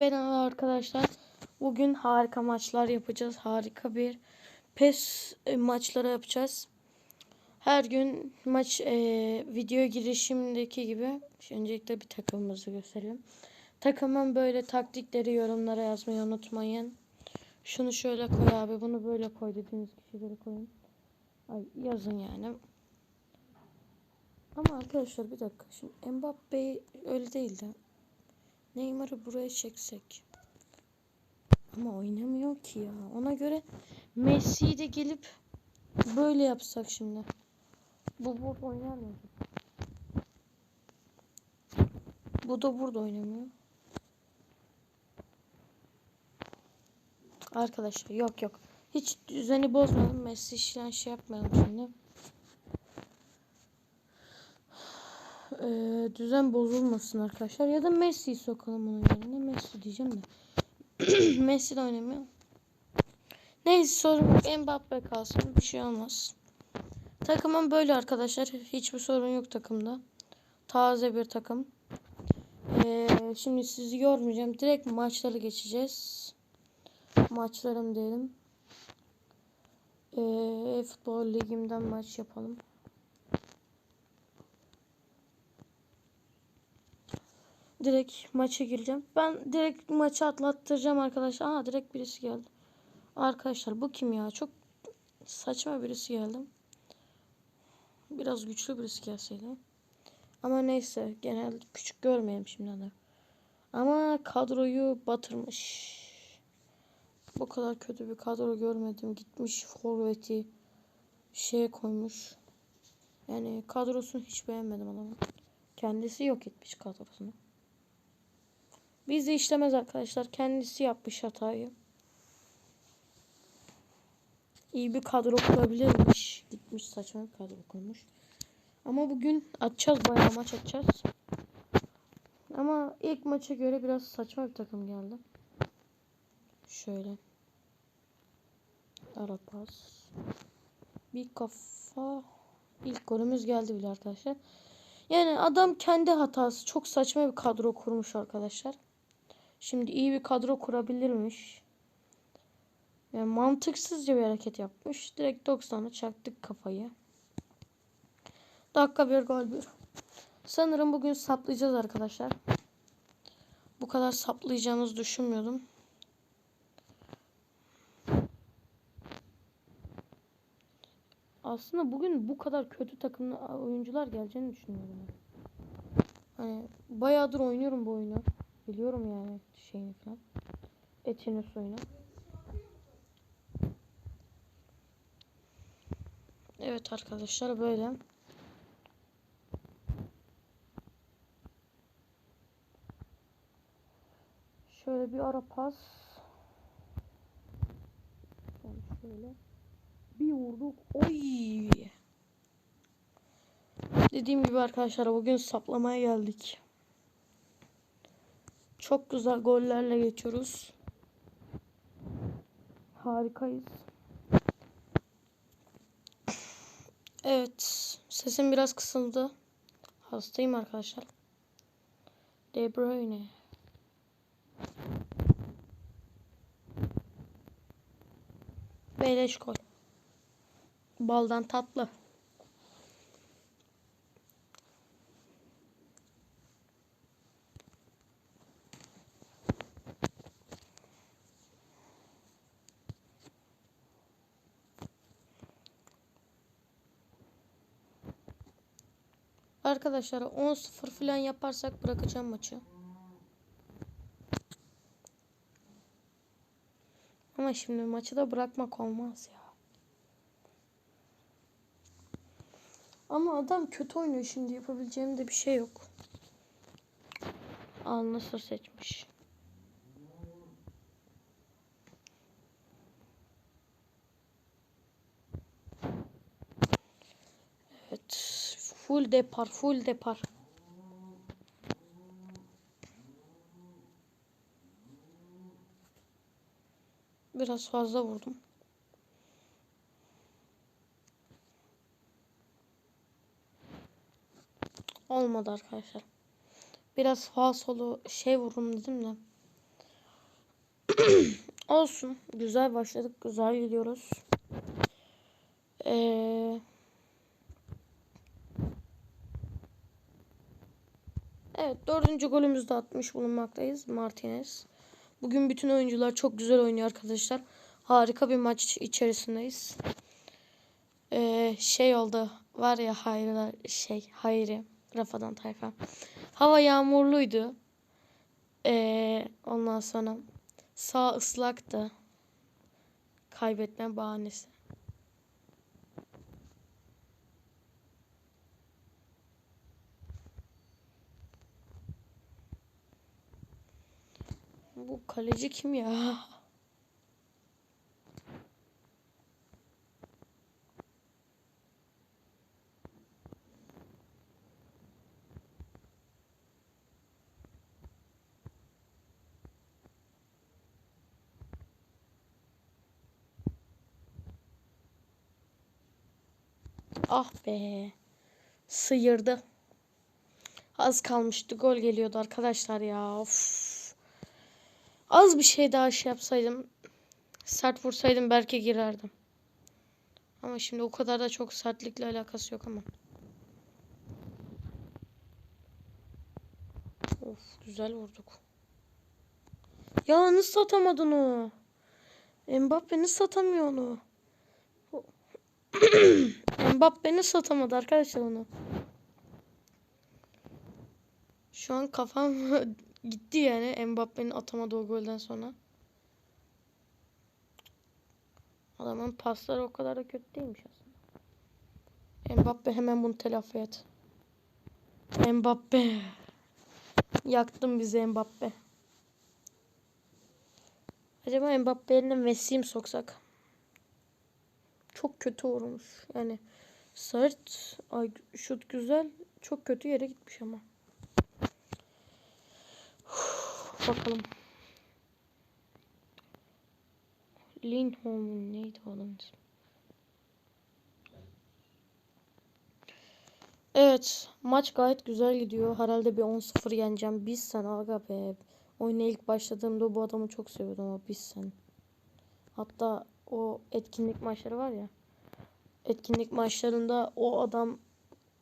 Merhaba arkadaşlar. Bugün harika maçlar yapacağız. Harika bir PES e, maçları yapacağız. Her gün maç e, video girişimdeki gibi Şimdi öncelikle bir takımımızı gösterelim. Takımın böyle taktikleri yorumlara yazmayı unutmayın. Şunu şöyle koy abi, bunu böyle koy dediğiniz kişileri koyun. Ay, yazın yani. Ama arkadaşlar bir dakika. Şimdi Mbappe öyle değildi. Neymar'ı buraya çeksek. Ama oynamıyor ki ya. Ona göre Messi'yi de gelip böyle yapsak şimdi. Bu burada oynar mı? Bu da burada oynamıyor. Arkadaşlar yok yok. Hiç düzeni bozmayalım. Messi işten şey yapmayalım şimdi. Ee, düzen bozulmasın arkadaşlar. Ya da Messi'yi sokalım onun yerine. Messi diyeceğim de. Messi de oynamıyor. Neyse sorun. Mbappe kalsın. Bir şey olmaz. Takımım böyle arkadaşlar. Hiçbir sorun yok takımda. Taze bir takım. Ee, şimdi sizi yormayacağım. Direkt maçları geçeceğiz. Maçlarım diyelim. Ee, futbol ligimden maç yapalım. Direkt maça gireceğim. Ben direkt maçı atlattıracağım arkadaşlar. Aa direkt birisi geldi. Arkadaşlar bu kim ya? Çok saçma birisi geldi. Biraz güçlü birisi gelseydi. Ama neyse genel küçük görmeyelim şimdi de. Ama kadroyu batırmış. Bu kadar kötü bir kadro görmedim. Gitmiş forveti şeye koymuş. Yani kadrosunu hiç beğenmedim adamın. Kendisi yok etmiş kadrosunu. Bizde işlemez arkadaşlar. Kendisi yapmış hatayı. İyi bir kadro kurabilirmiş. Gitmiş saçma bir kadro kurmuş. Ama bugün atacağız bayağı maç atacağız. Ama ilk maça göre biraz saçma bir takım geldi. Şöyle. Ara pas. Bir kafa. İlk golümüz geldi bile arkadaşlar. Yani adam kendi hatası. Çok saçma bir kadro kurmuş arkadaşlar. Şimdi iyi bir kadro kurabilirmiş. Yani mantıksızca bir hareket yapmış. Direkt 90'a çaktık kafayı. Dakika bir gol bir. Sanırım bugün saplayacağız arkadaşlar. Bu kadar saplayacağımızı düşünmüyordum. Aslında bugün bu kadar kötü takımlı oyuncular geleceğini düşünüyorum. Hani bayağıdır oynuyorum bu oyunu. Biliyorum yani şeyini falan. Etini suyunu. Evet arkadaşlar böyle. Şöyle bir ara pas. Yani şöyle. Bir vurduk. Oy. Dediğim gibi arkadaşlar bugün saplamaya geldik. Çok güzel gollerle geçiyoruz. Harikayız. Evet. Sesim biraz kısıldı. Hastayım arkadaşlar. De Bruyne. Beleş gol. Baldan tatlı. Arkadaşlar 10-0 falan yaparsak bırakacağım maçı. Ama şimdi maçı da bırakmak olmaz ya. Ama adam kötü oynuyor şimdi yapabileceğim de bir şey yok. Al nasıl seçmiş. Evet. Full depar, full depar. Biraz fazla vurdum. Olmadı arkadaşlar. Biraz sağ solu şey vururum dedim de. Olsun. Güzel başladık. Güzel gidiyoruz. Ee, evet dördüncü golümüzü de atmış bulunmaktayız. Martinez. Bugün bütün oyuncular çok güzel oynuyor arkadaşlar. Harika bir maç içerisindeyiz. Ee, şey oldu. Var ya hayırlar şey hayri. Rafadan Tayfa. Hava yağmurluydu. Ee, ondan sonra sağ ıslaktı. Kaybetme bahanesi. Bu kaleci kim ya? Ah be. Sıyırdı. Az kalmıştı. Gol geliyordu arkadaşlar ya. Of. Az bir şey daha şey yapsaydım. Sert vursaydım belki girerdim. Ama şimdi o kadar da çok sertlikle alakası yok ama. Of güzel vurduk. Ya nasıl atamadın o? Mbappe nasıl atamıyor onu? Mbappe nasıl atamadı arkadaşlar onu? Şu an kafam gitti yani Mbappe'nin atamadığı o golden sonra. Adamın pasları o kadar da kötü değilmiş aslında. Mbappe hemen bunu telafi et. Mbappe. Yaktın bizi Mbappe. Acaba Mbappe yerine Messi'yi soksak? Çok kötü vurmuş. Yani sert, ay, şut güzel. Çok kötü yere gitmiş ama. Bakalım. Lindholm neydi ismi? Evet. Maç gayet güzel gidiyor. Herhalde bir 10-0 yeneceğim. Biz sen aga be. Oyuna ilk başladığımda bu adamı çok seviyordum ama biz sen. Hatta o etkinlik maçları var ya. Etkinlik maçlarında o adam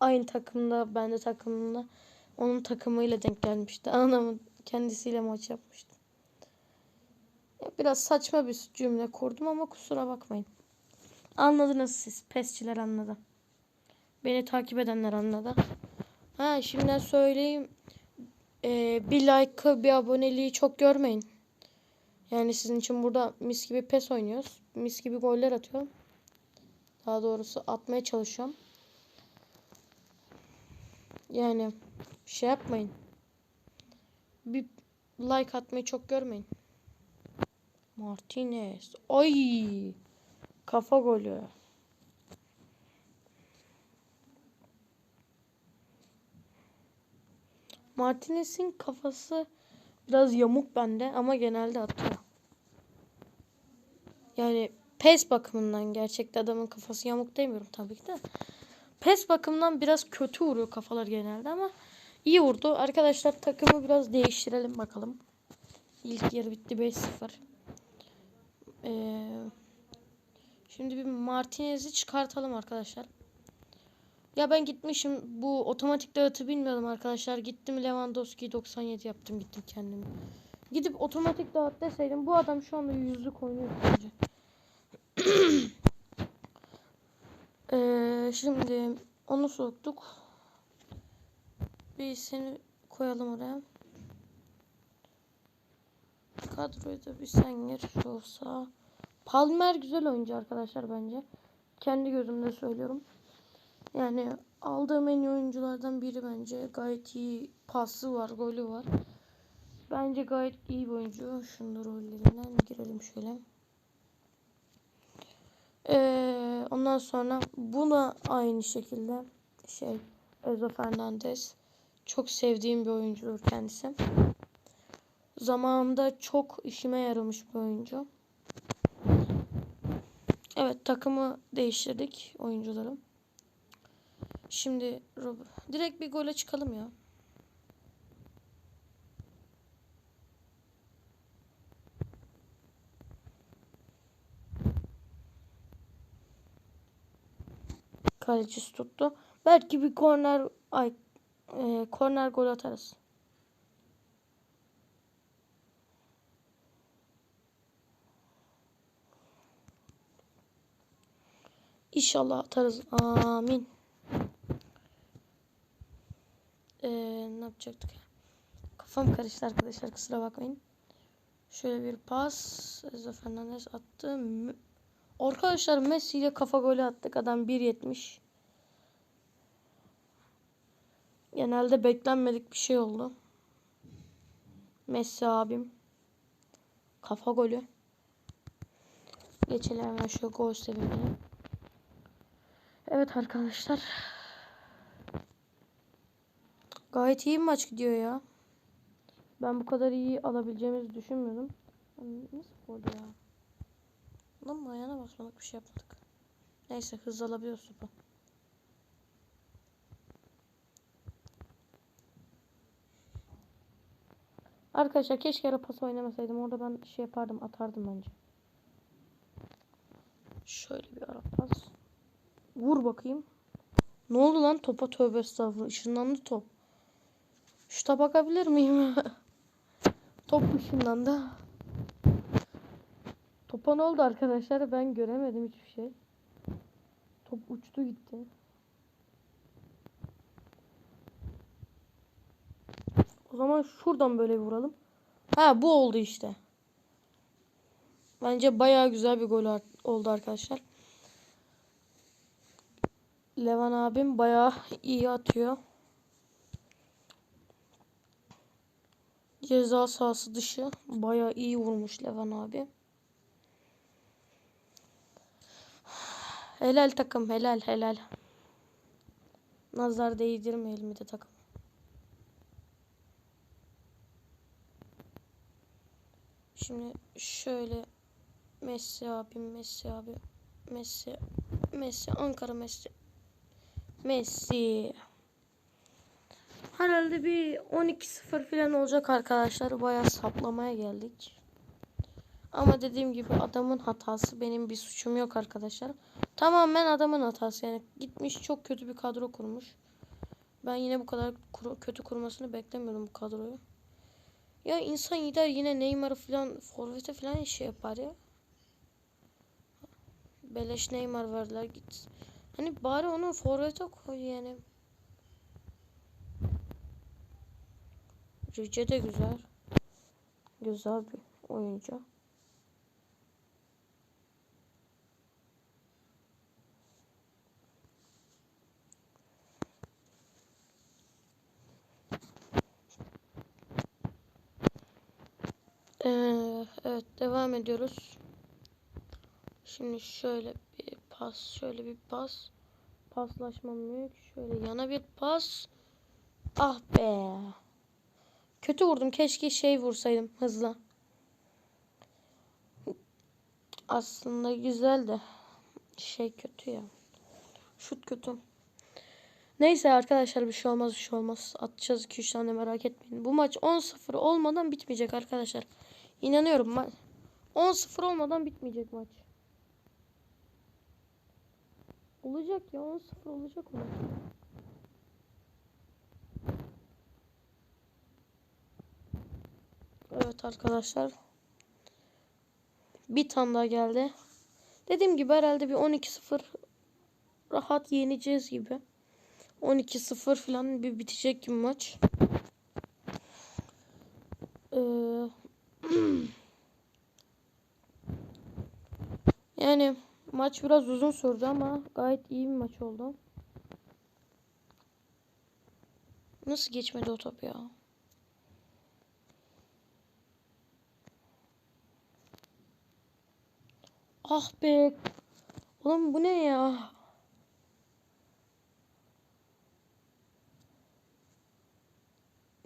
aynı takımda, ben de takımında onun takımıyla denk gelmişti. Anamın kendisiyle maç yapmıştı. Biraz saçma bir cümle kurdum ama kusura bakmayın. Anladınız siz. Pesçiler anladı. Beni takip edenler anladı. Ha şimdiden söyleyeyim. Ee, bir like'ı bir aboneliği çok görmeyin. Yani sizin için burada mis gibi pes oynuyoruz. Mis gibi goller atıyorum. Daha doğrusu atmaya çalışıyorum. Yani şey yapmayın. Bir like atmayı çok görmeyin. Martinez. Ay! Kafa golü. Martinez'in kafası biraz yamuk bende ama genelde atıyor. Yani pes bakımından gerçekte adamın kafası yamuk demiyorum tabii ki de. Pes bakımından biraz kötü vuruyor kafalar genelde ama iyi vurdu. Arkadaşlar takımı biraz değiştirelim bakalım. İlk yarı bitti 5-0. Ee, şimdi bir Martinez'i çıkartalım arkadaşlar. Ya ben gitmişim bu otomatik dağıtı bilmiyordum arkadaşlar. Gittim Lewandowski 97 yaptım gittim kendimi. Gidip otomatik dağıt deseydim bu adam şu anda yüzlük oynuyor ee, şimdi onu soktuk. Bir seni koyalım oraya. Kadroyu da bir sen gir olsa. Palmer güzel oyuncu arkadaşlar bence. Kendi gözümde söylüyorum. Yani aldığım en iyi oyunculardan biri bence. Gayet iyi pası var, golü var. Bence gayet iyi bir oyuncu. Şunun rollerinden girelim şöyle. Ee, ondan sonra buna aynı şekilde şey Ezo Fernandez. Çok sevdiğim bir oyuncudur kendisi. Zamanında çok işime yaramış bir oyuncu. Evet takımı değiştirdik oyuncuları. Şimdi direkt bir gole çıkalım ya. Kalecisi tuttu. Belki bir korner ay e, korner gol atarız. İnşallah atarız. Amin. Ee, ne yapacaktık? Kafam karıştı arkadaşlar kusura bakmayın. Şöyle bir pas. Enzo Fernandez attı. Arkadaşlar Messi ile kafa golü attık. Adam 1.70. Genelde beklenmedik bir şey oldu. Messi abim. Kafa golü. Geçelim hemen şu gol sevinmeye. Evet arkadaşlar. Gayet iyi maç gidiyor ya. Ben bu kadar iyi alabileceğimizi düşünmüyordum. Nasıl oldu ya? Lan ayağına basmadık bir şey yapmadık. Neyse hız alabiliyoruz topu. Arkadaşlar keşke ara pas oynamasaydım. Orada ben şey yapardım atardım bence. Şöyle bir ara pas. Vur bakayım. Ne oldu lan topa tövbe estağfurullah. Işınlandı top. Şuta bakabilir miyim? top ışınlandı. Topa ne oldu arkadaşlar? Ben göremedim hiçbir şey. Top uçtu gitti. Zaman şuradan böyle vuralım. Ha bu oldu işte. Bence bayağı güzel bir gol oldu arkadaşlar. Levan abim bayağı iyi atıyor. Ceza sahası dışı bayağı iyi vurmuş Levan abi. Helal takım helal helal. Nazar değdirmeyelim bir de takım. Şimdi şöyle Messi abi, Messi abi, Messi, Messi, Ankara Messi, Messi. Herhalde bir 12-0 falan olacak arkadaşlar. Bayağı saplamaya geldik. Ama dediğim gibi adamın hatası benim bir suçum yok arkadaşlar. Tamamen adamın hatası yani gitmiş çok kötü bir kadro kurmuş. Ben yine bu kadar kuru- kötü kurmasını beklemiyordum bu kadroyu. Ya insan gider yine Neymar'ı falan forvete falan şey yapar ya. Beleş Neymar verdiler git. Hani bari onu forvete koy yani. Rice de güzel. Güzel bir oyuncu. Ee, evet devam ediyoruz. Şimdi şöyle bir pas, şöyle bir pas. Paslaşma mülk. Şöyle yana bir pas. Ah be. Kötü vurdum. Keşke şey vursaydım hızla. Aslında güzel de şey kötü ya. Şut kötü. Neyse arkadaşlar bir şey olmaz bir şey olmaz. Atacağız 2-3 tane merak etmeyin. Bu maç 10-0 olmadan bitmeyecek arkadaşlar. İnanıyorum ma 10-0 olmadan bitmeyecek maç. Olacak ya 10-0 olacak o maç. Evet arkadaşlar. Bir tane daha geldi. Dediğim gibi herhalde bir 12-0 rahat yeneceğiz gibi. 12-0 falan bir bitecek gibi maç. Ee, yani maç biraz uzun sürdü ama gayet iyi bir maç oldu. Nasıl geçmedi o top ya? Ah be. Oğlum bu ne ya?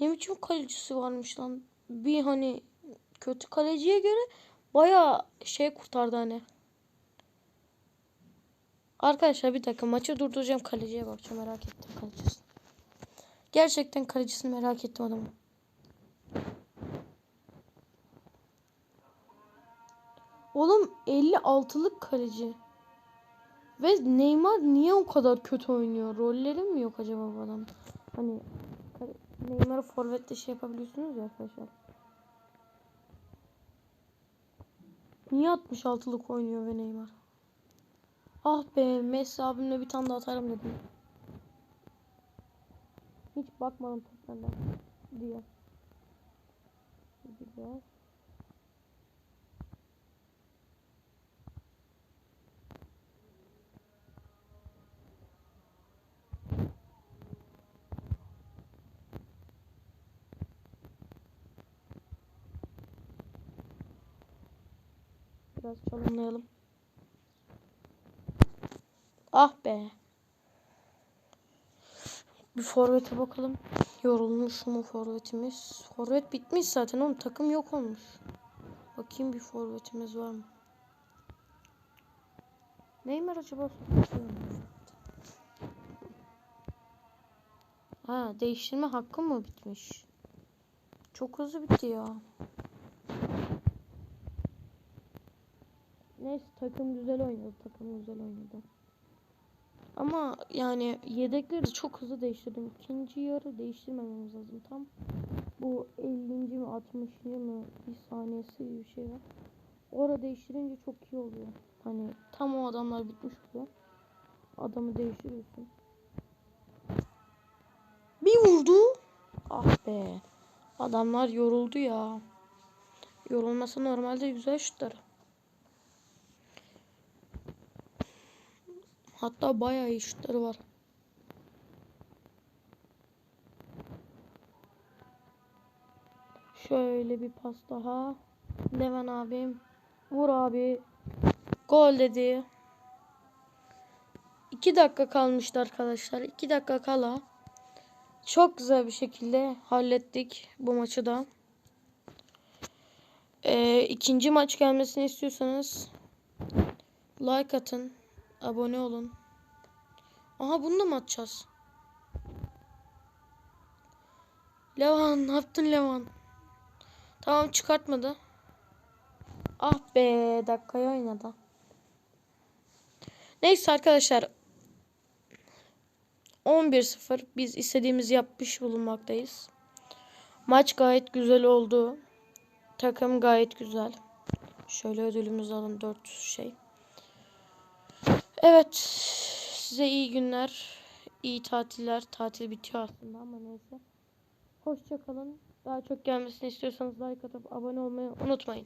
Ne biçim kalecisi varmış lan. Bir hani kötü kaleciye göre baya şey kurtardı hani. Arkadaşlar bir dakika maçı durduracağım kaleciye bakacağım merak ettim kalecisini. Gerçekten kalecisini merak ettim adamı. Oğlum 56'lık kaleci. Ve Neymar niye o kadar kötü oynuyor? Rolleri mi yok acaba bu adam? Hani Neymar'ı forvetle şey yapabiliyorsunuz ya arkadaşlar. Niye 66'lık oynuyor ve Neymar? Ah be Messi abimle bir tane daha atarım dedim. Hiç bakmadım top benden diye. Güzel. Biraz çalımlayalım. Ah be. Bir forvete bakalım. Yorulmuş mu forvetimiz? Forvet bitmiş zaten oğlum. Takım yok olmuş. Bakayım bir forvetimiz var mı? Neymar acaba? Ha değiştirme hakkı mı bitmiş? Çok hızlı bitti ya. Neyse takım güzel oynadı. Takım. Ama yani yedekleri de çok hızlı değiştirdim. İkinci yarı değiştirmememiz lazım. Tam bu 50. mi 60. mı bir saniyesi gibi bir şey var. Orada değiştirince çok iyi oluyor. Hani tam o adamlar bitmiş oluyor. Adamı değiştiriyorsun. Bir vurdu. Ah be. Adamlar yoruldu ya. Yorulması normalde güzel şutları. Hatta bayağı iyi var. Şöyle bir pas daha. Levan abim. Vur abi. Gol dedi. 2 dakika kalmıştı arkadaşlar. 2 dakika kala. Çok güzel bir şekilde hallettik bu maçı da. Ee, ikinci maç gelmesini istiyorsanız like atın. Abone olun. Aha bunu da mı atacağız? Levan ne yaptın Levan? Tamam çıkartmadı. Ah be dakikaya oynadı. Neyse arkadaşlar. 11-0 biz istediğimizi yapmış bulunmaktayız. Maç gayet güzel oldu. Takım gayet güzel. Şöyle ödülümüzü alın 400 şey. Evet. Size iyi günler. iyi tatiller. Tatil bitiyor aslında ama neyse. Hoşça kalın. Daha çok gelmesini istiyorsanız like atıp abone olmayı unutmayın.